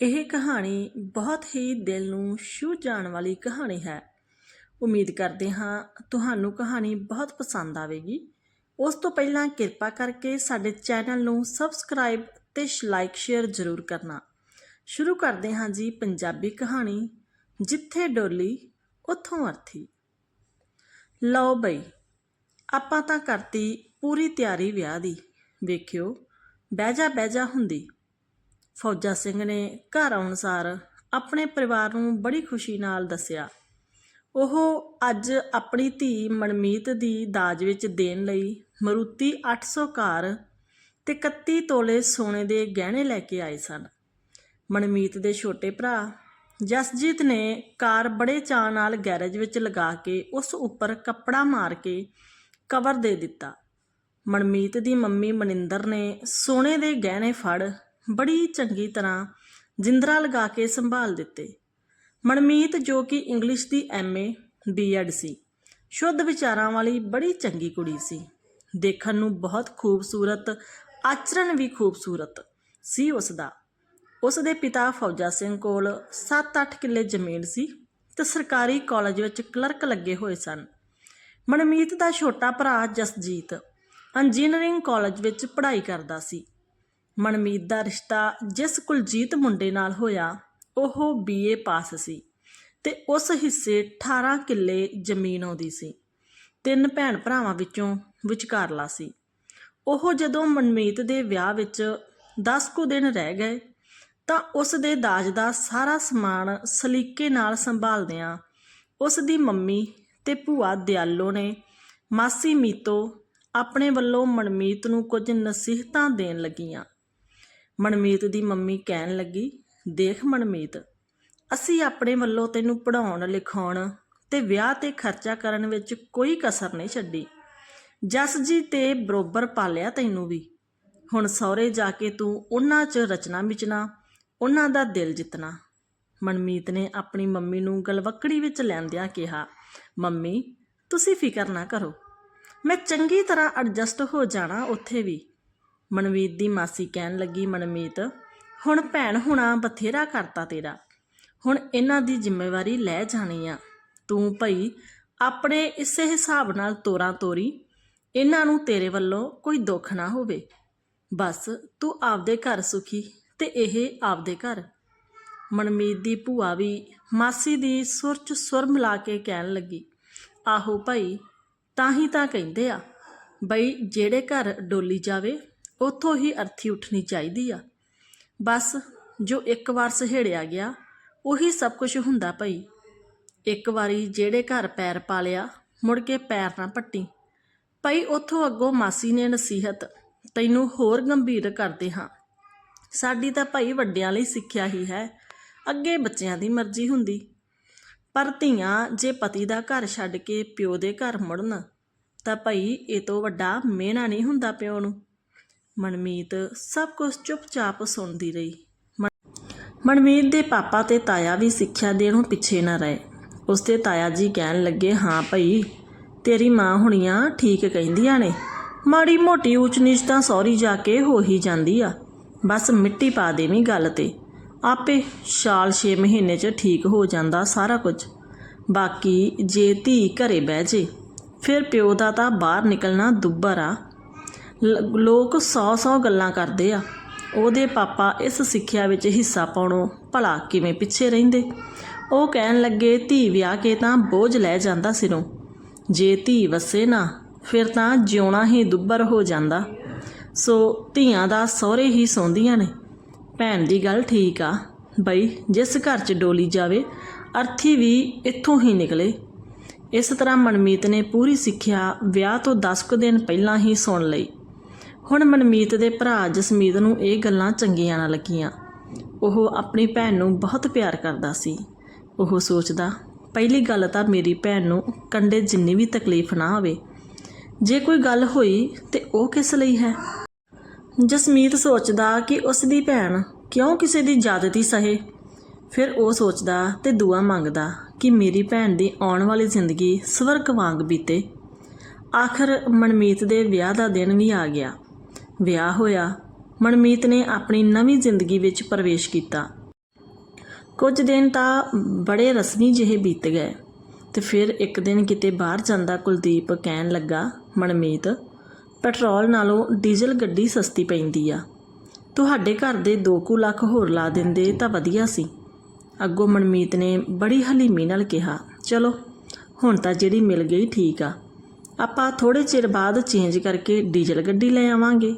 ਇਹ ਕਹਾਣੀ ਬਹੁਤ ਹੀ ਦਿਲ ਨੂੰ ਛੂਹ ਜਾਣ ਵਾਲੀ ਕਹਾਣੀ ਹੈ। ਉਮੀਦ ਕਰਦੇ ਹਾਂ ਤੁਹਾਨੂੰ ਕਹਾਣੀ ਬਹੁਤ ਪਸੰਦ ਆਵੇਗੀ। ਉਸ ਤੋਂ ਪਹਿਲਾਂ ਕਿਰਪਾ ਕਰਕੇ ਸਾਡੇ ਚੈਨਲ ਨੂੰ ਸਬਸਕ੍ਰਾਈਬ ਤੇ ਲਾਈਕ ਸ਼ੇਅਰ ਜ਼ਰੂਰ ਕਰਨਾ। ਸ਼ੁਰੂ ਕਰਦੇ ਹਾਂ ਜੀ ਪੰਜਾਬੀ ਕਹਾਣੀ, ਜਿੱਥੇ ਡੋਲੀ, ਉੱਥੋਂ ਅਰਥੀ। ਲਓ ਬਈ, ਆਪਾਂ ਤਾਂ ਕਰਤੀ ਪੂਰੀ ਤਿਆਰੀ ਵਿਆਹ ਦੀ। ਵੇਖਿਓ, ਬਹਿ ਜਾ ਬਹਿ ਜਾ ਹੁੰਦੀ। ਫੌਜਾ ਸਿੰਘ ਨੇ ਘਰ ਆਉਣ ਸਾਰ ਆਪਣੇ ਪਰਿਵਾਰ ਨੂੰ ਬੜੀ ਖੁਸ਼ੀ ਨਾਲ ਦੱਸਿਆ। ਉਹ ਅੱਜ ਆਪਣੀ ਧੀ ਮਨਮੀਤ ਦੀ ਦਾਜ ਵਿੱਚ ਦੇਣ ਲਈ ਮਰੂਤੀ 800 ਕਾਰ ਤੇ 31 ਤੋਲੇ ਸੋਨੇ ਦੇ ਗਹਿਣੇ ਲੈ ਕੇ ਆਏ ਸਨ। ਮਨਮੀਤ ਦੇ ਛੋਟੇ ਭਰਾ ਜਸਜੀਤ ਨੇ ਕਾਰ ਬੜੇ ਚਾਅ ਨਾਲ ਗੈਰੇਜ ਵਿੱਚ ਲਗਾ ਕੇ ਉਸ ਉੱਪਰ ਕੱਪੜਾ ਮਾਰ ਕੇ ਕਵਰ ਦੇ ਦਿੱਤਾ। ਮਨਮੀਤ ਦੀ ਮੰਮੀ ਮਨਿੰਦਰ ਨੇ ਸੋਨੇ ਦੇ ਗਹਿਣੇ ਫੜ ਬੜੀ ਚੰਗੀ ਤਰ੍ਹਾਂ ਜਿੰਦਰਾ ਲਗਾ ਕੇ ਸੰਭਾਲ ਦਿੱਤੇ। ਮਨਮੀਤ ਜੋ ਕਿ ਇੰਗਲਿਸ਼ ਦੀ ਐਮਏ ਬੀਐਡ ਸੀ, ਸ਼ੁੱਧ ਵਿਚਾਰਾਂ ਵਾਲੀ ਬੜੀ ਚੰਗੀ ਕੁੜੀ ਸੀ। ਦੇਖਣ ਨੂੰ ਬਹੁਤ ਖੂਬਸੂਰਤ, ਆਚਰਣ ਵੀ ਖੂਬਸੂਰਤ ਸੀ ਉਸ ਦਾ ਉਸ ਦੇ ਪਿਤਾ ਫੌਜਾ ਸਿੰਘ ਕੋਲ 7-8 ਕਿੱਲੇ ਜ਼ਮੀਨ ਸੀ ਤੇ ਸਰਕਾਰੀ ਕਾਲਜ ਵਿੱਚ ਕਲਰਕ ਲੱਗੇ ਹੋਏ ਸਨ। ਮਨਮੀਤ ਦਾ ਛੋਟਾ ਭਰਾ ਜਸਜੀਤ, ਇੰਜੀਨੀਅਰਿੰਗ ਕਾਲਜ ਵਿੱਚ ਪੜ੍ਹਾਈ ਕਰਦਾ ਸੀ। ਮਨਮੀਤ ਦਾ ਰਿਸ਼ਤਾ ਜਿਸ ਕੁਲਜੀਤ ਮੁੰਡੇ ਨਾਲ ਹੋਇਆ, ਉਹ ਬੀਏ ਪਾਸ ਸੀ ਤੇ ਉਸ ਹਿੱਸੇ 18 ਕਿੱਲੇ ਜ਼ਮੀਨ ਆਉਂਦੀ ਸੀ। ਤਿੰਨ ਭੈਣ ਭਰਾਵਾਂ ਵਿੱਚੋਂ ਵਿਚਕਾਰਲਾ ਸੀ। ਉਹ ਜਦੋਂ ਮਨਮੀਤ ਦੇ ਵਿਆਹ ਵਿੱਚ 10 ਕੁ ਦਿਨ ਰਹਿ ਗਏ, ਤਾਂ ਉਸ ਦੇ ਦਾਜ ਦਾ ਸਾਰਾ ਸਮਾਨ ਸਲੀਕੇ ਨਾਲ ਸੰਭਾਲਦਿਆਂ ਉਸ ਦੀ ਮੰਮੀ ਤੇ ਭੂਆ ਦਿਆਲੋ ਨੇ ਮਾਸੀ ਮੀਤੋ ਆਪਣੇ ਵੱਲੋਂ ਮਨਮੀਤ ਨੂੰ ਕੁਝ ਨਸੀਹਤਾਂ ਦੇਣ ਲੱਗੀਆਂ। ਮਨਮੀਤ ਦੀ ਮੰਮੀ ਕਹਿਣ ਲੱਗੀ, ਦੇਖ ਮਨਮੀਤ, ਅਸੀਂ ਆਪਣੇ ਵੱਲੋਂ ਤੈਨੂੰ ਪੜ੍ਹਾਉਣ, ਲਿਖਾਉਣ ਤੇ ਵਿਆਹ ਤੇ ਖਰਚਾ ਕਰਨ ਵਿੱਚ ਕੋਈ ਕਸਰ ਨਹੀਂ ਛੱਡੀ। ਜਸ ਜੀ ਤੇ ਬਰੋਬਰ ਪਾਲਿਆ ਤੈਨੂੰ ਵੀ। ਹੁਣ ਸਹੁਰੇ ਜਾ ਕੇ ਤੂੰ ਉਹਨਾਂ 'ਚ ਰਚਨਾ ਮਿਚਣਾ, ਉਹਨਾਂ ਦਾ ਦਿਲ ਜਿੱਤਣਾ। ਮਨਮੀਤ ਨੇ ਆਪਣੀ ਮੰਮੀ ਨੂੰ ਗਲਵੱਕੜੀ ਵਿੱਚ ਲੈਂਦਿਆਂ ਕਿਹਾ, ਮੰਮੀ, ਤੁਸੀਂ ਫਿਕਰ ਨਾ ਕਰੋ। ਮੈਂ ਚੰਗੀ ਤਰ੍ਹਾਂ ਐਡਜਸਟ ਹੋ ਜਾਣਾ ਉੱਥੇ ਵੀ। ਮਨਮੀਤ ਦੀ ਮਾਸੀ ਕਹਿਣ ਲੱਗੀ, ਮਨਮੀਤ, ਹੁਣ ਭੈਣ ਹੁਣਾ ਬਥੇਰਾ ਕਰਤਾ ਤੇਰਾ। ਹੁਣ ਇਹਨਾਂ ਦੀ ਜ਼ਿੰਮੇਵਾਰੀ ਲੈ ਜਾਣੀ ਆ। ਤੂੰ ਭਈ ਆਪਣੇ ਇਸੇ ਹਿਸਾਬ ਨਾਲ ਤੋਰਾਂ ਤੋਰੀ। ਇਹਨਾਂ ਨੂੰ ਤੇਰੇ ਵੱਲੋਂ ਕੋਈ ਦੁੱਖ ਨਾ ਹੋਵੇ। ਬਸ ਤੂੰ ਆਪਦੇ ਘਰ ਸੁਖੀ ਤੇ ਇਹ ਆਪਦੇ ਘਰ। ਮਨਮੀਤ ਦੀ ਭੂਆ ਵੀ ਮਾਸੀ ਦੀ ਸੁਰ ਚ ਸੁਰ ਮਿਲਾ ਕੇ ਕਹਿਣ ਲੱਗੀ, ਆਹੋ ਭਾਈ, ਤਾਂ ਹੀ ਤਾਂ ਕਹਿੰਦੇ ਆ, ਬਈ ਜਿਹੜੇ ਘਰ ਡੋਲੀ ਜਾਵੇ ਉੱਥੋਂ ਹੀ ਅਰਥੀ ਉੱਠਣੀ ਚਾਹੀਦੀ ਆ। ਬਸ ਜੋ ਇੱਕ ਵਾਰ ਸਹੇੜਿਆ ਗਿਆ, ਉਹੀ ਸਭ ਕੁਝ ਹੁੰਦਾ ਭਈ। ਇੱਕ ਵਾਰੀ ਜਿਹੜੇ ਘਰ ਪੈਰ ਪਾ ਲਿਆ ਮੁੜ ਕੇ ਪੈਰ ਨਾ ਪੱਟੀ। ਭਈ ਉੱਥੋਂ ਅੱਗੋਂ ਮਾਸੀ ਨੇ ਨਸੀਹਤ ਤੈਨੂੰ ਹੋਰ ਗੰਭੀਰ ਕਰਦੇ ਹਾਂ। ਸਾਡੀ ਤਾਂ ਭਾਈ ਵੱਡਿਆਂ ਲਈ ਸਿੱਖਿਆ ਹੀ ਹੈ, ਅੱਗੇ ਬੱਚਿਆਂ ਦੀ ਮਰਜ਼ੀ ਹੁੰਦੀ। ਪਰ ਧੀਆਂ ਜੇ ਪਤੀ ਦਾ ਘਰ ਛੱਡ ਕੇ ਪਿਓ ਦੇ ਘਰ ਮੁੜਨ, ਤਾਂ ਭਈ ਇਹ ਤੋਂ ਵੱਡਾ ਮਿਹਣਾ ਨਹੀਂ ਹੁੰਦਾ ਪਿਓ ਨੂੰ। ਮਨਮੀਤ ਸਭ ਕੁਝ ਚੁੱਪਚਾਪ ਸੁਣਦੀ ਰਹੀ। ਮਨ- ਮਨਮੀਤ ਦੇ ਪਾਪਾ ਤੇ ਤਾਇਆ ਵੀ ਸਿੱਖਿਆ ਦੇਣੋਂ ਪਿੱਛੇ ਨਾ ਰਹੇ। ਉਸਦੇ ਤਾਇਆ ਜੀ ਕਹਿਣ ਲੱਗੇ, ਹਾਂ ਭਈ, ਤੇਰੀ ਮਾਂ ਹੁਣੀਆਂ ਠੀਕ ਕਹਿੰਦੀਆਂ ਨੇ। ਮਾੜੀ ਮੋਟੀ ਉੱਚ ਨੀਚ ਤਾਂ ਸੌਰੀ ਜਾ ਕੇ ਹੋ ਹੀ ਜਾਂਦੀ ਆ। ਬਸ ਮਿੱਟੀ ਪਾ ਦੇਵੀਂ ਗੱਲ ਤੇ। ਆਪੇ ਸਾਲ 6 ਮਹੀਨੇ 'ਚ ਠੀਕ ਹੋ ਜਾਂਦਾ ਸਾਰਾ ਕੁਝ। ਬਾਕੀ ਜੇ ਧੀ ਘਰੇ ਬਹਿ ਜੇ, ਫਿਰ ਪਿਓ ਦਾ ਤਾਂ ਬਾਹਰ ਨਿਕਲਣਾ ਦੁੱਬਰ ਆ। ਲੋਕ ਸੌ ਸੌ ਗੱਲਾਂ ਕਰਦੇ ਆ। ਉਹਦੇ ਪਾਪਾ ਇਸ ਸਿੱਖਿਆ ਵਿੱਚ ਹਿੱਸਾ ਪਾਉਣੋਂ ਭਲਾ ਕਿਵੇਂ ਪਿੱਛੇ ਰਹਿੰਦੇ? ਉਹ ਕਹਿਣ ਲੱਗੇ, ਧੀ ਵਿਆਹ ਕੇ ਤਾਂ ਬੋਝ ਲੈ ਜਾਂਦਾ ਸਿਰੋਂ। ਜੇ ਧੀ ਵਸੇ ਨਾ, ਫਿਰ ਤਾਂ ਜਿਉਣਾ ਹੀ ਦੁੱਬਰ ਹੋ ਜਾਂਦਾ। ਸੋ ਧੀਆਂ ਦਾ ਸਹੁਰੇ ਹੀ ਸੌਂਦੀਆਂ ਨੇ। ਭੈਣ ਦੀ ਗੱਲ ਠੀਕ ਆ। ਬਈ, ਜਿਸ ਘਰ 'ਚ ਡੋਲੀ ਜਾਵੇ, ਅਰਥੀ ਵੀ ਇੱਥੋਂ ਹੀ ਨਿਕਲੇ। ਇਸ ਤਰ੍ਹਾਂ ਮਨਮੀਤ ਨੇ ਪੂਰੀ ਸਿੱਖਿਆ ਵਿਆਹ ਤੋਂ 10 ਕੁ ਦਿਨ ਪਹਿਲਾਂ ਹੀ ਸੁਣ ਲਈ। ਹੁਣ ਮਨਮੀਤ ਦੇ ਭਰਾ ਜਸਮੀਤ ਨੂੰ ਇਹ ਗੱਲਾਂ ਚੰਗੀਆਂ ਨਾ ਲੱਗੀਆਂ। ਉਹ ਆਪਣੀ ਭੈਣ ਨੂੰ ਬਹੁਤ ਪਿਆਰ ਕਰਦਾ ਸੀ। ਉਹ ਸੋਚਦਾ, ਪਹਿਲੀ ਗੱਲ ਤਾਂ ਮੇਰੀ ਭੈਣ ਨੂੰ ਕੰਡੇ ਜਿੰਨੀ ਵੀ ਤਕਲੀਫ ਨਾ ਆਵੇ। ਜੇ ਕੋਈ ਗੱਲ ਹੋਈ ਤੇ ਉਹ ਕਿਸ ਲਈ ਹੈ? ਜਸਮੀਤ ਸੋਚਦਾ ਕਿ ਉਸ ਦੀ ਭੈਣ ਕਿਉਂ ਕਿਸੇ ਦੀ ਜਾਦਤੀ ਸਹੇ। ਫਿਰ ਉਹ ਸੋਚਦਾ ਤੇ ਦੁਆ ਮੰਗਦਾ ਕਿ ਮੇਰੀ ਭੈਣ ਦੀ ਆਉਣ ਵਾਲੀ ਜ਼ਿੰਦਗੀ ਸਵਰਗ ਵਾਂਗ ਬੀਤੇ। ਆਖਰ ਮਨਮੀਤ ਦੇ ਵਿਆਹ ਦਾ ਦਿਨ ਵੀ ਆ ਗਿਆ। ਵਿਆਹ ਹੋਇਆ, ਮਨਮੀਤ ਨੇ ਆਪਣੀ ਨਵੀਂ ਜ਼ਿੰਦਗੀ ਵਿੱਚ ਪ੍ਰਵੇਸ਼ ਕੀਤਾ। ਕੁਝ ਦਿਨ ਤਾਂ ਬੜੇ ਰਸਮੀ ਜਿਹੇ ਬੀਤ ਗਏ ਤੇ ਫਿਰ ਇੱਕ ਦਿਨ ਕਿਤੇ ਬਾਹਰ ਜਾਂਦਾ ਕੁਲਦੀਪ ਕਹਿਣ ਲੱਗਾ, ਮਨਮੀਤ, ਪੈਟਰੋਲ ਨਾਲੋਂ ਡੀਜ਼ਲ ਗੱਡੀ ਸਸਤੀ ਪੈਂਦੀ ਆ। ਤੁਹਾਡੇ ਘਰ ਦੇ 2 ਕੁ ਲੱਖ ਹੋਰ ਲਾ ਦਿੰਦੇ ਤਾਂ ਵਧੀਆ ਸੀ। ਅੱਗੋਂ ਮਨਮੀਤ ਨੇ ਬੜੀ ਹਲੀਮੀ ਨਾਲ ਕਿਹਾ, ਚਲੋ, ਹੁਣ ਤਾਂ ਜਿਹੜੀ ਮਿਲ ਗਈ ਠੀਕ ਆ। ਆਪਾਂ ਥੋੜੇ ਚਿਰ ਬਾਅਦ ਚੇਂਜ ਕਰਕੇ ਡੀਜ਼ਲ ਗੱਡੀ ਲੈ ਆਵਾਂਗੇ।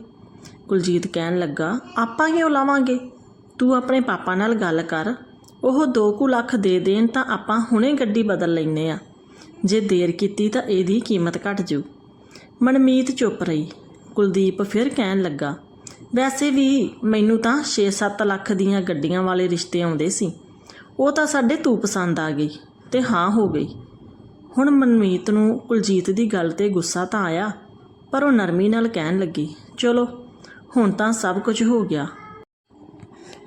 ਕੁਲਜੀਤ ਕਹਿਣ ਲੱਗਾ, ਆਪਾਂ ਕਿਉਂ ਲਾਵਾਂਗੇ? ਤੂੰ ਆਪਣੇ ਪਾਪਾ ਨਾਲ ਗੱਲ ਕਰ। ਉਹ 2 ਕੁ ਲੱਖ ਦੇ ਦੇਣ ਤਾਂ ਆਪਾਂ ਹੁਣੇ ਗੱਡੀ ਬਦਲ ਲੈਨੇ ਆ ਜੇ ਦੇਰ ਕੀਤੀ ਤਾਂ ਇਹਦੀ ਕੀਮਤ ਘਟ ਜੂ। ਮਨਮੀਤ ਚੁੱਪ ਰਹੀ। ਕੁਲਦੀਪ ਫਿਰ ਕਹਿਣ ਲੱਗਾ, ਵੈਸੇ ਵੀ ਮੈਨੂੰ ਤਾਂ 6-7 ਲੱਖ ਦੀਆਂ ਗੱਡੀਆਂ ਵਾਲੇ ਰਿਸ਼ਤੇ ਆਉਂਦੇ ਸੀ। ਉਹ ਤਾਂ ਸਾਡੇ ਤੂੰ ਪਸੰਦ ਆ ਗਈ ਤੇ ਹਾਂ ਹੋ ਗਈ। ਹੁਣ ਮਨਮੀਤ ਨੂੰ ਕੁਲਜੀਤ ਦੀ ਗੱਲ ਤੇ ਗੁੱਸਾ ਤਾਂ ਆਇਆ, ਪਰ ਉਹ ਨਰਮੀ ਨਾਲ ਕਹਿਣ ਲੱਗੀ, ਚਲੋ ਹੁਣ ਤਾਂ ਸਭ ਕੁਝ ਹੋ ਗਿਆ।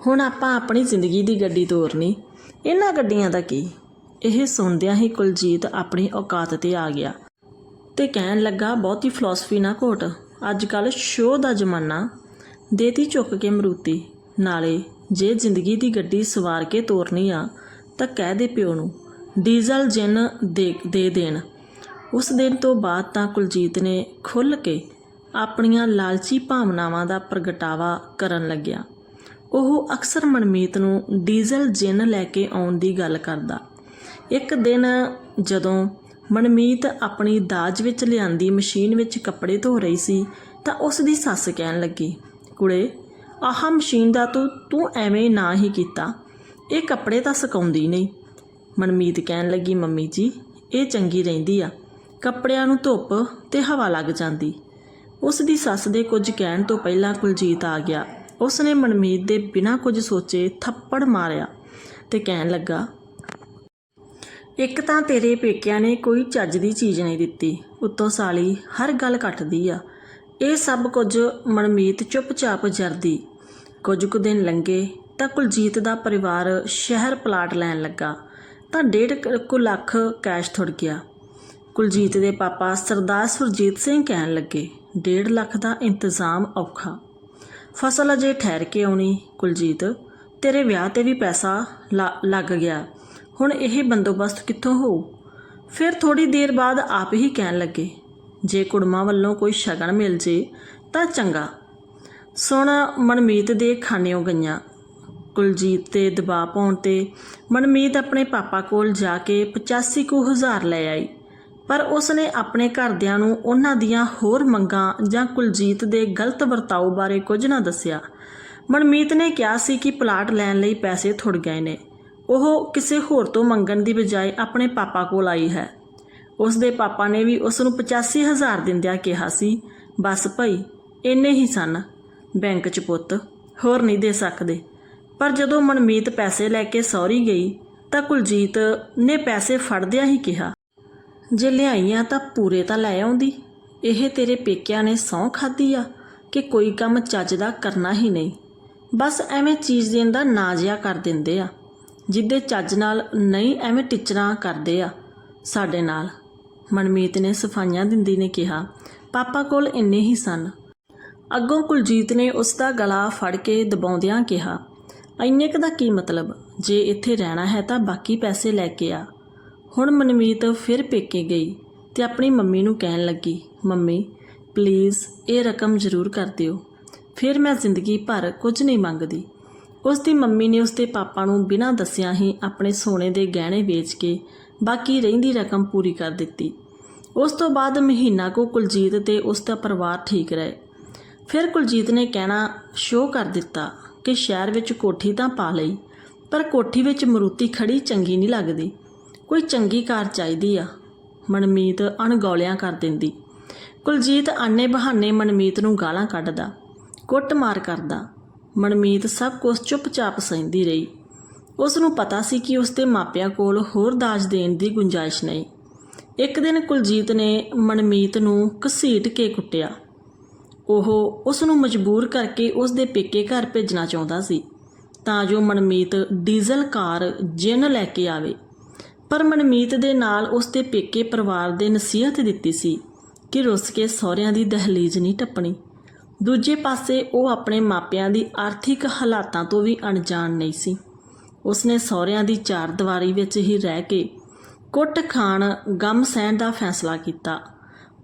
ਹੁਣ ਆਪਾਂ ਆਪਣੀ ਜ਼ਿੰਦਗੀ ਦੀ ਗੱਡੀ ਤੋਰਨੀ। ਇਹਨਾਂ ਗੱਡੀਆਂ ਦਾ ਕੀ? ਇਹ ਸੁਣਦਿਆਂ ਹੀ ਕੁਲਜੀਤ ਆਪਣੀ ਔਕਾਤ ਤੇ ਆ ਗਿਆ ਤੇ ਕਹਿਣ ਲੱਗਾ, ਬਹੁਤੀ ਫਿਲਾਸਫੀ ਨਾ ਘੋਟ। ਅੱਜ ਕੱਲ ਸ਼ੋਅ ਦਾ ਜ਼ਮਾਨਾ। ਦੇਤੀ ਚੁੱਕ ਕੇ ਮਰੂਤੀ। ਨਾਲੇ ਜੇ ਜ਼ਿੰਦਗੀ ਦੀ ਗੱਡੀ ਸਵਾਰ ਕੇ ਤੋਰਨੀ ਆ, ਤਾਂ ਕਹਿ ਦੇ ਪਿਓ ਨੂੰ, ਡੀਜ਼ਲ ਜਿੰਨ ਦੇ ਦੇ ਦੇਣ। ਉਸ ਦਿਨ ਤੋਂ ਬਾਅਦ ਤਾਂ ਕੁਲਜੀਤ ਨੇ ਖੁੱਲ੍ਹ ਕੇ ਆਪਣੀਆਂ ਲਾਲਚੀ ਭਾਵਨਾਵਾਂ ਦਾ ਪ੍ਰਗਟਾਵਾ ਕਰਨ ਲੱਗਿਆ। ਉਹ ਅਕਸਰ ਮਨਮੀਤ ਨੂੰ ਡੀਜ਼ਲ ਜਿੰਨ ਲੈ ਕੇ ਆਉਣ ਦੀ ਗੱਲ ਕਰਦਾ। ਇੱਕ ਦਿਨ ਜਦੋਂ ਮਨਮੀਤ ਆਪਣੀ ਦਾਜ ਵਿੱਚ ਲਿਆਂਦੀ ਮਸ਼ੀਨ ਵਿੱਚ ਕੱਪੜੇ ਧੋ ਰਹੀ ਸੀ, ਤਾਂ ਉਸ ਦੀ ਸੱਸ ਕਹਿਣ ਲੱਗੀ, ਕੁੜੇ, ਆਹ ਮਸ਼ੀਨ ਦਾ ਤੂੰ ਤੂੰ ਐਵੇਂ ਨਾ ਹੀ ਕੀਤਾ। ਇਹ ਕੱਪੜੇ ਤਾਂ ਸੁਕਾਉਂਦੀ ਨਹੀਂ। ਮਨਮੀਤ ਕਹਿਣ ਲੱਗੀ, ਮੰਮੀ ਜੀ, ਇਹ ਚੰਗੀ ਰਹਿੰਦੀ ਆ। ਕੱਪੜਿਆਂ ਨੂੰ ਧੁੱਪ ਤੇ ਹਵਾ ਲੱਗ ਜਾਂਦੀ। ਉਸ ਦੀ ਸੱਸ ਦੇ ਕੁਝ ਕਹਿਣ ਤੋਂ ਪਹਿਲਾਂ ਕੁਲਜੀਤ ਆ ਗਿਆ। ਉਸ ਨੇ ਮਨਮੀਤ ਦੇ ਬਿਨਾਂ ਕੁਝ ਸੋਚੇ ਥੱਪੜ ਮਾਰਿਆ ਤੇ ਕਹਿਣ ਲੱਗਾ, ਇੱਕ ਤਾਂ ਤੇਰੇ ਪੇਕਿਆਂ ਨੇ ਕੋਈ ਚੱਜ ਦੀ ਚੀਜ਼ ਨਹੀਂ ਦਿੱਤੀ। ਉੱਤੋਂ ਸਾਲੀ, ਹਰ ਗੱਲ ਕੱਟਦੀ ਆ। ਇਹ ਸਭ ਕੁਝ ਮਨਮੀਤ ਚੁੱਪਚਾਪ ਜਰਦੀ। ਕੁਝ ਕੁ ਦਿਨ ਲੰਘੇ ਤਾਂ ਕੁਲਜੀਤ ਦਾ ਪਰਿਵਾਰ ਸ਼ਹਿਰ ਪਲਾਟ ਲੈਣ ਲੱਗਾ ਤਾਂ ਡੇਢ ਕੁ- ਕੁ ਲੱਖ ਕੈਸ਼ ਥੁੜ ਗਿਆ। ਕੁਲਜੀਤ ਦੇ ਪਾਪਾ ਸਰਦਾਰ ਸੁਰਜੀਤ ਸਿੰਘ ਕਹਿਣ ਲੱਗੇ ਡੇਢ ਲੱਖ ਦਾ ਇੰਤਜ਼ਾਮ ਔਖਾ। ਫਸਲ ਅਜੇ ਠਹਿਰ ਕੇ ਆਉਣੀ, ਕੁਲਜੀਤ। ਤੇਰੇ ਵਿਆਹ ਤੇ ਵੀ ਪੈਸਾ ਲਾ- ਲੱਗ ਗਿਆ। ਹੁਣ ਇਹ ਬੰਦੋਬਸਤ ਕਿੱਥੋਂ ਹੋਊ? ਫਿਰ ਥੋੜੀ ਦੇਰ ਬਾਅਦ ਆਪ ਹੀ ਕਹਿਣ ਲੱਗੇ, ਜੇ ਕੁੜਮਾ ਵੱਲੋਂ ਕੋਈ ਸ਼ਗਨ ਮਿਲ ਜੇ, ਤਾਂ ਚੰਗਾ। ਸੁਣ, ਮਨਮੀਤ ਦੇ ਖਾਨਿਓ ਗਈਆਂ। ਕੁਲਜੀਤ ਤੇ ਦਬਾਅ ਪਾਉਣ ਤੇ ਮਨਮੀਤ ਆਪਣੇ ਪਾਪਾ ਕੋਲ ਜਾ ਕੇ 85 ਕੁ ਹਜ਼ਾਰ ਲੈ ਆਈ। ਪਰ ਉਸ ਨੇ ਆਪਣੇ ਘਰਦਿਆਂ ਨੂੰ ਉਹਨਾਂ ਦੀਆਂ ਹੋਰ ਮੰਗਾਂ ਜਾਂ ਕੁਲਜੀਤ ਦੇ ਗਲਤ ਵਰਤਾਓ ਬਾਰੇ ਕੁਝ ਨਾ ਦੱਸਿਆ। ਮਨਮੀਤ ਨੇ ਕਿਹਾ ਸੀ ਕਿ ਪਲਾਟ ਲੈਣ ਲਈ ਪੈਸੇ ਥੁੜ ਗਏ ਨੇ। ਉਹ ਕਿਸੇ ਹੋਰ ਤੋਂ ਮੰਗਣ ਦੀ ਬਜਾਏ ਆਪਣੇ ਪਾਪਾ ਕੋਲ ਆਈ ਹੈ। ਉਸ ਦੇ ਪਾਪਾ ਨੇ ਵੀ ਉਸ ਨੂੰ 85000 ਦਿੰਦਿਆਂ ਕਿਹਾ ਸੀ, ਬਸ ਭਾਈ, ਇੰਨੇ ਹੀ ਸਨ, ਬੈਂਕ 'ਚ ਪੁੱਤ, ਹੋਰ ਨਹੀਂ ਦੇ ਸਕਦੇ। ਪਰ ਜਦੋਂ ਮਨਮੀਤ ਪੈਸੇ ਲੈ ਕੇ ਸੌਰੀ ਗਈ, ਤਾਂ ਕੁਲਜੀਤ ਨੇ ਪੈਸੇ ਫੜਦਿਆਂ ਹੀ ਕਿਹਾ ਜੇ ਲਿਆਈਆਂ ਤਾਂ ਪੂਰੇ ਤਾਂ ਲੈ ਆਉਂਦੀ। ਇਹ ਤੇਰੇ ਪੇਕਿਆਂ ਨੇ ਸਹੁੰ ਖਾਦੀ ਆ ਕਿ ਕੋਈ ਕੰਮ ਚੱਜ ਦਾ ਕਰਨਾ ਹੀ ਨਹੀਂ। ਬਸ ਐਵੇਂ ਚੀਜ਼ ਦੇਣ ਦਾ ਨਾਂ ਜਿਹਾ ਕਰ ਦਿੰਦੇ ਆ, ਜਿੱਦੇ ਚੱਜ ਨਾਲ ਨਹੀਂ ਐਵੇਂ ਟਿਚਰਾਂ ਕਰਦੇ ਆ ਸਾਡੇ ਨਾਲ। ਮਨਮੀਤ ਨੇ ਸਫਾਈਆਂ ਦਿੰਦੀ ਨੇ ਕਿਹਾ, ਪਾਪਾ ਕੋਲ ਇੰਨੇ ਹੀ ਸਨ। ਅੱਗੋਂ ਕੁਲਜੀਤ ਨੇ ਉਸ ਦਾ ਗਲਾ ਫੜ ਕੇ ਦਬਾਉਂਦਿਆਂ ਕਿਹਾ, ਇੰਨੇ ਕੁ ਦਾ ਕੀ ਮਤਲਬ? ਜੇ ਇੱਥੇ ਰਹਿਣਾ ਹੈ ਤਾਂ ਬਾਕੀ ਪੈਸੇ ਲੈ ਕੇ ਆ। ਹੁਣ ਮਨਮੀਤ ਫਿਰ ਪੇਕੇ ਗਈ ਤੇ ਆਪਣੀ ਮੰਮੀ ਨੂੰ ਕਹਿਣ ਲੱਗੀ, ਮੰਮੀ ਪਲੀਜ਼ ਇਹ ਰਕਮ ਜ਼ਰੂਰ ਕਰ ਦਿਓ। ਫਿਰ ਮੈਂ ਜ਼ਿੰਦਗੀ ਭਰ ਕੁਝ ਨਹੀਂ ਮੰਗਦੀ। ਉਸ ਦੀ ਮੰਮੀ ਨੇ ਉਸ ਦੇ ਪਾਪਾ ਨੂੰ ਬਿਨਾਂ ਦੱਸਿਆਂ ਹੀ ਆਪਣੇ ਸੋਨੇ ਦੇ ਗਹਿਣੇ ਵੇਚ ਕੇ ਬਾਕੀ ਰਹਿੰਦੀ ਰਕਮ ਪੂਰੀ ਕਰ ਦਿੱਤੀ। ਉਸ ਤੋਂ ਬਾਅਦ ਮਹੀਨਾ ਕੋ ਕੁਲਜੀਤ ਤੇ ਉਸ ਦਾ ਪਰਿਵਾਰ ਠੀਕ ਰਹੇ। ਫਿਰ ਕੁਲਜੀਤ ਨੇ ਕਹਿਣਾ ਸ਼ੋਅ ਕਰ ਦਿੱਤਾ ਕਿ ਸ਼ਹਿਰ ਵਿੱਚ ਕੋਠੀ ਤਾਂ ਪਾ ਲਈ, ਪਰ ਕੋਠੀ ਵਿੱਚ ਮਰੂਤੀ ਖੜੀ ਚੰਗੀ ਨਹੀਂ ਲੱਗਦੀ। ਕੋਈ ਚੰਗੀ ਕਾਰ ਚਾਹੀਦੀ ਆ, ਮਨਮੀਤ ਅਣਗੌਲਿਆਂ ਕਰ ਦਿੰਦੀ। ਕੁਲਜੀਤ ਆਨੇ ਬਹਾਨੇ ਮਨਮੀਤ ਨੂੰ ਗਾਲਾਂ ਕੱਢਦਾ, ਕੁੱਟਮਾਰ ਕਰਦਾ। ਮਨਮੀਤ ਸਭ ਕੁਝ ਚੁੱਪਚਾਪ ਸਹਿੰਦੀ ਰਹੀ। ਉਸ ਨੂੰ ਪਤਾ ਸੀ ਕਿ ਉਸ ਦੇ ਮਾਪਿਆਂ ਕੋਲ ਹੋਰ ਦਾਜ ਦੇਣ ਦੀ ਗੁੰਜਾਇਸ਼ ਨਹੀਂ। ਇੱਕ ਦਿਨ ਕੁਲਜੀਤ ਨੇ ਮਨਮੀਤ ਨੂੰ ਘਸੀਟ ਕੇ ਕੁੱਟਿਆ। ਉਹ ਉਸ ਨੂੰ ਮਜਬੂਰ ਕਰਕੇ ਉਸ ਦੇ ਪੇਕੇ ਘਰ ਭੇਜਣਾ ਚਾਹੁੰਦਾ ਸੀ, ਤਾਂ ਜੋ ਮਨਮੀਤ ਡੀਜ਼ਲ ਕਾਰ ਜਿੰਨ ਲੈ ਕੇ ਆਵੇ। ਪਰ ਮਨਮੀਤ ਦੇ ਨਾਲ ਉਸ ਦੇ ਪੇਕੇ ਪਰਿਵਾਰ ਦੇ ਨਸੀਹਤ ਦਿੱਤੀ ਸੀ ਕਿ ਰੁੱਸ ਕੇ ਸਹੁਰਿਆਂ ਦੀ ਦਹਲੀਜ਼ ਨਹੀਂ ਟੱਪਣੀ। ਦੂਜੇ ਪਾਸੇ ਉਹ ਆਪਣੇ ਮਾਪਿਆਂ ਦੀ ਆਰਥਿਕ ਹਾਲਾਤਾਂ ਤੋਂ ਵੀ ਅਣਜਾਣ ਨਹੀਂ ਸੀ। ਉਸਨੇ ਸਹੁਰਿਆਂ ਦੀ ਚਾਰ ਦੀਵਾਰੀ ਵਿੱਚ ਹੀ ਰਹਿ ਕੇ ਕੁੱਟ ਖਾਣ, ਗਮ ਸਹਿਣ ਦਾ ਫੈਸਲਾ ਕੀਤਾ।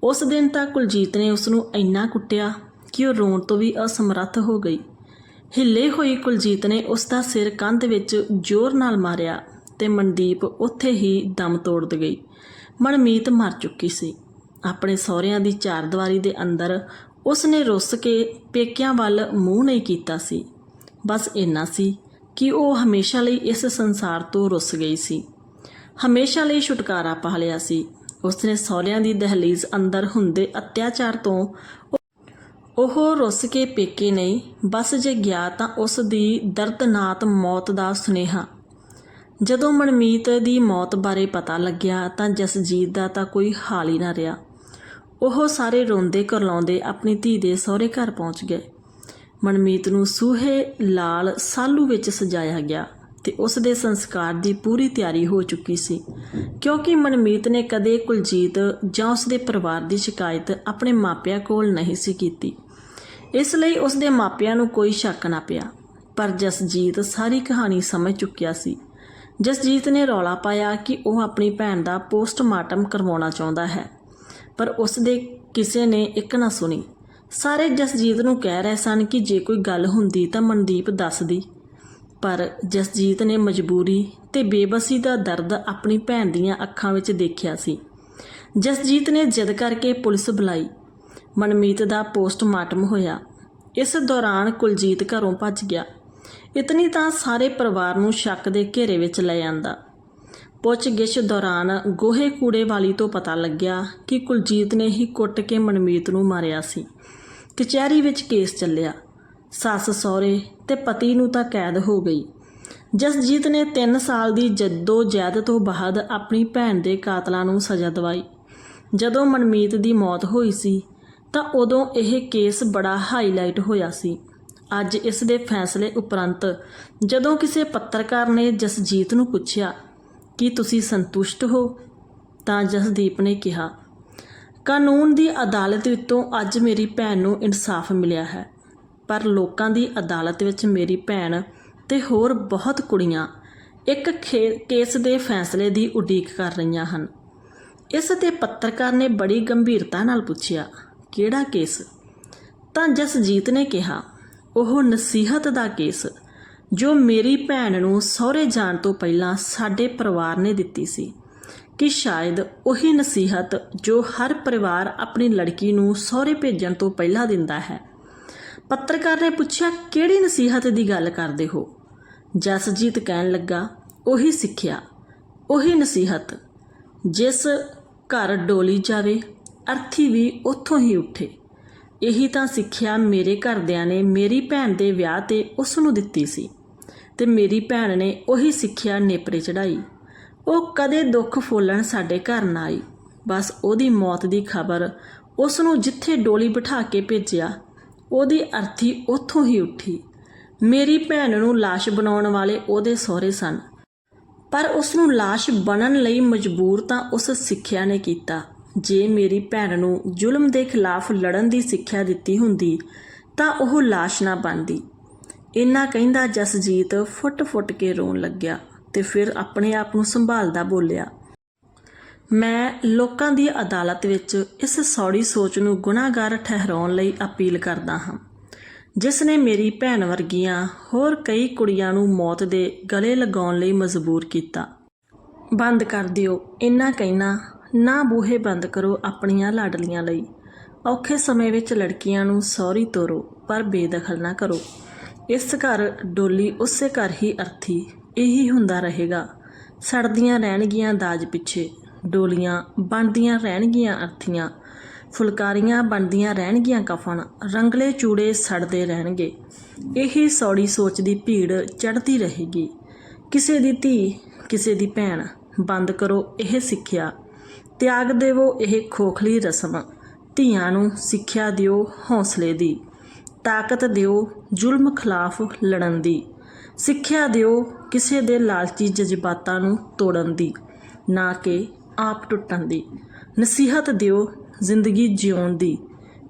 ਉਸ ਦਿਨ ਤਾਂ ਕੁਲਜੀਤ ਨੇ ਉਸ ਨੂੰ ਇੰਨਾ ਕੁੱਟਿਆ ਕਿ ਉਹ ਰੋਣ ਤੋਂ ਵੀ ਅਸਮਰੱਥ ਹੋ ਗਈ। ਹਿੱਲੇ ਹੋਈ ਕੁਲਜੀਤ ਨੇ ਉਸ ਦਾ ਸਿਰ ਕੰਧ ਵਿੱਚ ਜ਼ੋਰ ਨਾਲ ਮਾਰਿਆ। ਤੇ ਮਨਦੀਪ ਉੱਥੇ ਹੀ ਦਮ ਤੋੜ ਗਈ। ਮਨਮੀਤ ਮਰ ਚੁੱਕੀ ਸੀ। ਆਪਣੇ ਸਹੁਰਿਆਂ ਦੀ ਚਾਰਦੀਵਾਰੀ ਦੇ ਅੰਦਰ ਉਸ ਨੇ ਰੁੱਸ ਕੇ ਪੇਕਿਆਂ ਵੱਲ ਮੂੰਹ ਨਹੀਂ ਕੀਤਾ ਸੀ। ਬਸ ਇੰਨਾ ਸੀ ਕਿ ਉਹ ਹਮੇਸ਼ਾ ਲਈ ਇਸ ਸੰਸਾਰ ਤੋਂ ਰੁੱਸ ਗਈ ਸੀ। ਹਮੇਸ਼ਾ ਲਈ ਛੁਟਕਾਰਾ ਪਾ ਲਿਆ ਸੀ। ਉਸਨੇ ਸਹੁਰਿਆਂ ਦੀ ਦਹਲੀਜ਼ ਅੰਦਰ ਹੁੰਦੇ ਅਤਿਆਚਾਰ ਤੋਂ ਉਹ ਰੁੱਸ ਕੇ ਪੇਕੇ ਨਹੀਂ, ਬਸ ਜੇ ਗਿਆ ਤਾਂ ਉਸ ਦੀ ਦਰਦਨਾਕ ਮੌਤ ਦਾ ਸੁਨੇਹਾ। ਜਦੋਂ ਮਨਮੀਤ ਦੀ ਮੌਤ ਬਾਰੇ ਪਤਾ ਲੱਗਿਆ ਤਾਂ ਜਸਜੀਤ ਦਾ ਤਾਂ ਕੋਈ ਹਾਲ ਹੀ ਨਾ ਰਿਹਾ। ਉਹ ਸਾਰੇ ਰੋਂਦੇ ਕਰਲਾਉਂਦੇ ਆਪਣੀ ਧੀ ਦੇ ਸਹੁਰੇ ਘਰ ਪਹੁੰਚ ਗਏ। ਮਨਮੀਤ ਨੂੰ ਸੂਹੇ ਲਾਲ ਸਾਲੂ ਵਿੱਚ ਸਜਾਇਆ ਗਿਆ ਤੇ ਉਸ ਦੇ ਸੰਸਕਾਰ ਦੀ ਪੂਰੀ ਤਿਆਰੀ ਹੋ ਚੁੱਕੀ ਸੀ। ਕਿਉਂਕਿ ਮਨਮੀਤ ਨੇ ਕਦੇ ਕੁਲਜੀਤ ਜਾਂ ਉਸ ਦੇ ਪਰਿਵਾਰ ਦੀ ਸ਼ਿਕਾਇਤ ਆਪਣੇ ਮਾਪਿਆਂ ਕੋਲ ਨਹੀਂ ਸੀ ਕੀਤੀ। ਇਸ ਲਈ ਉਸ ਦੇ ਮਾਪਿਆਂ ਨੂੰ ਕੋਈ ਸ਼ੱਕ ਨਾ ਪਿਆ। ਪਰ ਜਸਜੀਤ ਸਾਰੀ ਕਹਾਣੀ ਸਮਝ ਚੁੱਕਿਆ ਸੀ। ਜਸਜੀਤ ਨੇ ਰੌਲਾ ਪਾਇਆ ਕਿ ਉਹ ਆਪਣੀ ਭੈਣ ਦਾ ਪੋਸਟਮਾਰਟਮ ਕਰਵਾਉਣਾ ਚਾਹੁੰਦਾ ਹੈ, ਪਰ ਉਸ ਦੇ ਕਿਸੇ ਨੇ ਇੱਕ ਨਾ ਸੁਣੀ। ਸਾਰੇ ਜਸਜੀਤ ਨੂੰ ਕਹਿ ਰਹੇ ਸਨ ਕਿ ਜੇ ਕੋਈ ਗੱਲ ਹੁੰਦੀ ਤਾਂ ਮਨਦੀਪ ਦੱਸਦੀ। ਪਰ ਜਸਜੀਤ ਨੇ ਮਜਬੂਰੀ ਤੇ ਬੇਬਸੀ ਦਾ ਦਰਦ ਆਪਣੀ ਭੈਣ ਦੀਆਂ ਅੱਖਾਂ ਵਿੱਚ ਦੇਖਿਆ ਸੀ। ਜਸਜੀਤ ਨੇ ਜਿੱਦ ਕਰਕੇ ਪੁਲਿਸ ਬੁਲਾਈ। ਮਨਮੀਤ ਦਾ ਪੋਸਟਮਾਰਟਮ ਹੋਇਆ। ਇਸ ਦੌਰਾਨ ਕੁਲਜੀਤ ਘਰੋਂ ਭੱਜ ਗਿਆ। ਇਤਨੀ ਤਾਂ ਸਾਰੇ ਪਰਿਵਾਰ ਨੂੰ ਸ਼ੱਕ ਦੇ ਘੇਰੇ ਵਿੱਚ ਲੈ ਆਂਦਾ। ਪੁੱਛਗਿੱਛ ਦੌਰਾਨ ਗੋਹੇ ਕੂੜੇ ਵਾਲੀ ਤੋਂ ਪਤਾ ਲੱਗਿਆ ਕਿ ਕੁਲਜੀਤ ਨੇ ਹੀ ਕੁੱਟ ਕੇ ਮਨਮੀਤ ਨੂੰ ਮਾਰਿਆ ਸੀ। ਕਚਹਿਰੀ ਵਿੱਚ ਕੇਸ ਚੱਲਿਆ। ਸੱਸ ਸਹੁਰੇ ਤੇ ਪਤੀ ਨੂੰ ਤਾਂ ਕੈਦ ਹੋ ਗਈ। ਜਸਜੀਤ ਨੇ 3 ਸਾਲ ਦੀ ਜੱਦੋ ਜਹਿਦ ਤੋਂ ਬਾਅਦ ਆਪਣੀ ਭੈਣ ਦੇ ਕਾਤਲਾਂ ਨੂੰ ਸਜ਼ਾ ਦਵਾਈ। ਜਦੋਂ ਮਨਮੀਤ ਦੀ ਮੌਤ ਹੋਈ ਸੀ ਤਾਂ ਉਦੋਂ ਇਹ ਕੇਸ ਬੜਾ ਹਾਈਲਾਈਟ ਹੋਇਆ ਸੀ। ਅੱਜ ਇਸ ਦੇ ਫੈਸਲੇ ਉਪਰੰਤ ਜਦੋਂ ਕਿਸੇ ਪੱਤਰਕਾਰ ਨੇ ਜਸਜੀਤ ਨੂੰ ਪੁੱਛਿਆ, ਕਿ ਤੁਸੀਂ ਸੰਤੁਸ਼ਟ ਹੋ? ਤਾਂ ਜਸਦੀਪ ਨੇ ਕਿਹਾ, ਕਾਨੂੰਨ ਦੀ ਅਦਾਲਤ ਵਿੱਚੋਂ ਅੱਜ ਮੇਰੀ ਭੈਣ ਨੂੰ ਇਨਸਾਫ ਮਿਲਿਆ ਹੈ, ਪਰ ਲੋਕਾਂ ਦੀ ਅਦਾਲਤ ਵਿੱਚ ਮੇਰੀ ਭੈਣ ਤੇ ਹੋਰ ਬਹੁਤ ਕੁੜੀਆਂ ਇੱਕ ਖੇ- ਕੇਸ ਦੇ ਫੈਸਲੇ ਦੀ ਉਡੀਕ ਕਰ ਰਹੀਆਂ ਹਨ। ਇਸ ਤੇ ਪੱਤਰਕਾਰ ਨੇ ਬੜੀ ਗੰਭੀਰਤਾ ਨਾਲ ਪੁੱਛਿਆ, ਕਿਹੜਾ ਕੇਸ? ਤਾਂ ਜਸਜੀਤ ਨੇ ਕਿਹਾ ਉਹ ਨਸੀਹਤ ਦਾ ਕੇਸ ਜੋ ਮੇਰੀ ਭੈਣ ਨੂੰ ਸਹੁਰੇ ਜਾਣ ਤੋਂ ਪਹਿਲਾਂ ਸਾਡੇ ਪਰਿਵਾਰ ਨੇ ਦਿੱਤੀ ਸੀ, ਕਿ ਸ਼ਾਇਦ ਉਹੀ ਨਸੀਹਤ ਜੋ ਹਰ ਪਰਿਵਾਰ ਆਪਣੀ ਲੜਕੀ ਨੂੰ ਸਹੁਰੇ ਭੇਜਣ ਤੋਂ ਪਹਿਲਾਂ ਦਿੰਦਾ ਹੈ। ਪੱਤਰਕਾਰ ਨੇ ਪੁੱਛਿਆ, ਕਿਹੜੀ ਨਸੀਹਤ ਦੀ ਗੱਲ ਕਰਦੇ ਹੋ? ਜਸਜੀਤ ਕਹਿਣ ਲੱਗਾ, ਉਹੀ ਸਿੱਖਿਆ, ਉਹੀ ਨਸੀਹਤ। ਜਿਸ ਘਰ ਡੋਲੀ ਜਾਵੇ, ਅਰਥੀ ਵੀ ਉੱਥੋਂ ਹੀ ਉੱਠੇ। ਇਹੀ ਤਾਂ ਸਿੱਖਿਆ ਮੇਰੇ ਘਰਦਿਆਂ ਨੇ ਮੇਰੀ ਭੈਣ ਦੇ ਵਿਆਹ ਤੇ ਉਸ ਨੂੰ ਦਿੱਤੀ ਸੀ ਤੇ ਮੇਰੀ ਭੈਣ ਨੇ ਉਹੀ ਸਿੱਖਿਆ ਨੇਪਰੇ ਚੜਾਈ। ਉਹ ਕਦੇ ਦੁੱਖ ਫੋਲਣ ਸਾਡੇ ਘਰ ਨਾ ਆਈ। ਬਸ ਉਹਦੀ ਮੌਤ ਦੀ ਖਬਰ ਉਸ ਨੂੰ ਜਿੱਥੇ ਡੋਲੀ ਬਿਠਾ ਕੇ ਭੇਜਿਆ, ਉਹਦੀ ਅਰਥੀ ਉੱਥੋਂ ਹੀ ਉੱਠੀ। ਮੇਰੀ ਭੈਣ ਨੂੰ ਲਾਸ਼ ਬਣਾਉਣ ਵਾਲੇ ਉਹਦੇ ਸਹੁਰੇ ਸਨ। ਪਰ ਉਸ ਨੂੰ ਲਾਸ਼ ਬਣਨ ਲਈ ਮਜਬੂਰ ਤਾਂ ਉਸ ਸਿੱਖਿਆ ਨੇ ਕੀਤਾ। ਜੇ ਮੇਰੀ ਭੈਣ ਨੂੰ ਜ਼ੁਲਮ ਦੇ ਖਿਲਾਫ ਲੜਨ ਦੀ ਸਿੱਖਿਆ ਦਿੱਤੀ ਹੁੰਦੀ, ਤਾਂ ਉਹ ਲਾਸ਼ ਨਾ ਬਣਦੀ। ਇੰਨਾ ਕਹਿੰਦਾ ਜਸਜੀਤ ਫੁੱਟ-ਫੁੱਟ ਕੇ ਰੋਣ ਲੱਗਿਆ ਤੇ ਫਿਰ ਆਪਣੇ ਆਪ ਨੂੰ ਸੰਭਾਲਦਾ ਬੋਲਿਆ, ਮੈਂ ਲੋਕਾਂ ਦੀ ਅਦਾਲਤ ਵਿੱਚ ਇਸ ਸੌੜੀ ਸੋਚ ਨੂੰ ਗੁਨਾਹਗਾਰ ਠਹਿਰਾਉਣ ਲਈ ਅਪੀਲ ਕਰਦਾ ਹਾਂ। ਜਿਸ ਨੇ ਮੇਰੀ ਭੈਣ ਵਰਗੀਆਂ ਹੋਰ ਕਈ ਕੁੜੀਆਂ ਨੂੰ ਮੌਤ ਦੇ ਗਲੇ ਲਗਾਉਣ ਲਈ ਮਜਬੂਰ ਕੀਤਾ। ਬੰਦ ਕਰ ਦਿਓ, ਇੰਨਾ ਕਹਿਣਾ ਨਾ ਬੂਹੇ ਬੰਦ ਕਰੋ ਆਪਣੀਆਂ ਲਾਡਲੀਆਂ ਲਈ। ਔਖੇ ਸਮੇਂ ਵਿੱਚ ਲੜਕੀਆਂ ਨੂੰ ਸੌਰੀ ਤੋਰੋ, ਪਰ ਬੇਦਖਲ ਨਾ ਕਰੋ। ਇਸ ਘਰ ਡੋਲੀ ਉਸੇ ਘਰ ਹੀ ਅਰਥੀ, ਇਹੀ ਹੁੰਦਾ ਰਹੇਗਾ। ਸੜਦੀਆਂ ਰਹਿਣਗੀਆਂ ਦਾਜ ਪਿੱਛੇ, ਡੋਲੀਆਂ ਬਣਦੀਆਂ ਰਹਿਣਗੀਆਂ ਅਰਥੀਆਂ, ਫੁਲਕਾਰੀਆਂ ਬਣਦੀਆਂ ਰਹਿਣਗੀਆਂ ਕਫਨ, ਰੰਗਲੇ ਚੂੜੇ ਸੜਦੇ ਰਹਿਣਗੇ। ਇਹੀ ਸੌੜੀ ਸੋਚ ਦੀ ਭੀੜ ਚੜ੍ਹਦੀ ਰਹੇਗੀ। ਕਿਸੇ ਦੀ ਧੀ, ਕਿਸੇ ਦੀ ਭੈਣ, ਬੰਦ ਕਰੋ ਇਹ ਸਿੱਖਿਆ। ਤਿਆਗ ਦੇਵੋ ਇਹ ਖੋਖਲੀ ਰਸਮ। ਧੀਆਂ ਨੂੰ ਸਿੱਖਿਆ ਦਿਓ ਹੌਸਲੇ ਦੀ। ਤਾਕਤ ਦਿਓ ਜ਼ੁਲਮ ਖਿਲਾਫ ਲੜਨ ਦੀ। ਸਿੱਖਿਆ ਦਿਓ ਕਿਸੇ ਦੇ ਲਾਲਚੀ ਜਜ਼ਬਾਤਾਂ ਨੂੰ ਤੋੜਨ ਦੀ, ਨਾ ਕਿ ਆਪ ਟੁੱਟਣ ਦੀ। ਨਸੀਹਤ ਦਿਓ ਜ਼ਿੰਦਗੀ ਜਿਉਣ ਦੀ,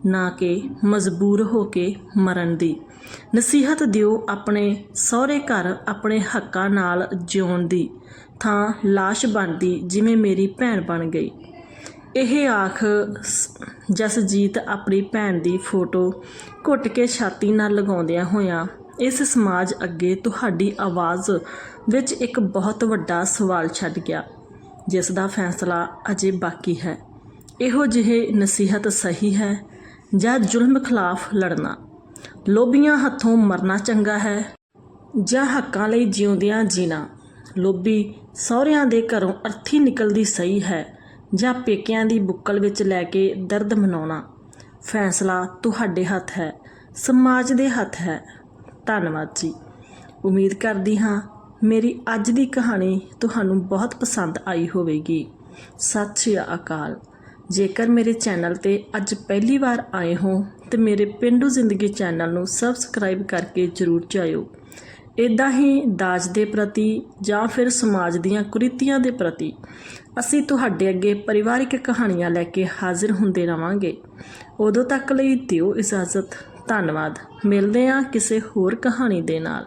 ਨਾ ਕਿ ਮਜਬੂਰ ਹੋ ਕੇ ਮਰਨ ਦੀ। ਨਸੀਹਤ ਦਿਓ ਆਪਣੇ ਸਹੁਰੇ ਘਰ ਆਪਣੇ ਹੱਕਾਂ ਨਾਲ ਜਿਉਣ ਦੀ। ਥਾਂ ਲਾਸ਼ ਬਣਦੀ ਜਿਵੇਂ ਮੇਰੀ ਭੈਣ ਬਣ ਗਈ। ਇਹ ਆਖ ਸ- ਜਸਜੀਤ ਆਪਣੀ ਭੈਣ ਦੀ ਫੋਟੋ ਘੁੱਟ ਕੇ ਛਾਤੀ ਨਾਲ ਲਗਾਉਂਦਿਆਂ ਹੋਇਆਂ, ਇਸ ਸਮਾਜ ਅੱਗੇ ਤੁਹਾਡੀ ਆਵਾਜ਼ ਵਿੱਚ ਇੱਕ ਬਹੁਤ ਵੱਡਾ ਸਵਾਲ ਛੱਡ ਗਿਆ, ਜਿਸ ਦਾ ਫੈਸਲਾ ਅਜੇ ਬਾਕੀ ਹੈ। ਇਹੋ ਜਿਹੇ ਨਸੀਹਤ ਸਹੀ ਹੈ ਜਾਂ ਜ਼ੁਲਮ ਖਿਲਾਫ ਲੜਨਾ? ਲੋਭੀਆਂ ਹੱਥੋਂ ਮਰਨਾ ਚੰਗਾ ਹੈ ਜਾਂ ਹੱਕਾਂ ਲਈ ਜਿਉਂਦਿਆਂ ਜੀਣਾ? ਲੋਭੀ ਸਹੁਰਿਆਂ ਦੇ ਘਰੋਂ ਅਰਥੀ ਨਿਕਲਦੀ ਸਹੀ ਹੈ ਜਾਂ ਪੇਕਿਆਂ ਦੀ ਬੁੱਕਲ ਵਿੱਚ ਲੈ ਕੇ ਦਰਦ ਮਨਾਉਣਾ। ਫੈਸਲਾ ਤੁਹਾਡੇ ਹੱਥ ਹੈ, ਸਮਾਜ ਦੇ ਹੱਥ ਹੈ। ਧੰਨਵਾਦ ਜੀ। ਉਮੀਦ ਕਰਦੀ ਹਾਂ ਮੇਰੀ ਅੱਜ ਦੀ ਕਹਾਣੀ ਤੁਹਾਨੂੰ ਬਹੁਤ ਪਸੰਦ ਆਈ ਹੋਵੇਗੀ। ਸਤਿ ਸ਼੍ਰੀ ਅਕਾਲ। ਜੇਕਰ ਮੇਰੇ ਚੈਨਲ ਤੇ ਅੱਜ ਪਹਿਲੀ ਵਾਰ ਆਏ ਹੋ ਤੇ ਮੇਰੇ ਪਿੰਡੂ ਜ਼ਿੰਦਗੀ ਚੈਨਲ ਨੂੰ ਸਬਸਕ੍ਰਾਈਬ ਕਰਕੇ ਜਰੂਰ ਜਾਇਓ। ਇਦਾਂ ਹੀ ਦਾਜ ਦੇ ਪ੍ਰਤੀ ਜਾਂ ਫਿਰ ਸਮਾਜ ਦੀਆਂ ਕੁਰੀਤੀਆਂ ਦੇ ਪ੍ਰਤੀ ਅਸੀਂ ਤੁਹਾਡੇ ਅੱਗੇ ਪਰਿਵਾਰਿਕ ਕਹਾਣੀਆਂ ਲੈ ਕੇ ਹਾਜ਼ਰ ਹੁੰਦੇ ਰਵਾਂਗੇ। ਉਦੋਂ ਤੱਕ ਲਈ ਦਿਓ ਇਜਾਜ਼ਤ। ਧੰਨਵਾਦ। ਮਿਲਦੇ ਹਾਂ ਕਿਸੇ ਹੋਰ ਕਹਾਣੀ ਦੇ ਨਾਲ।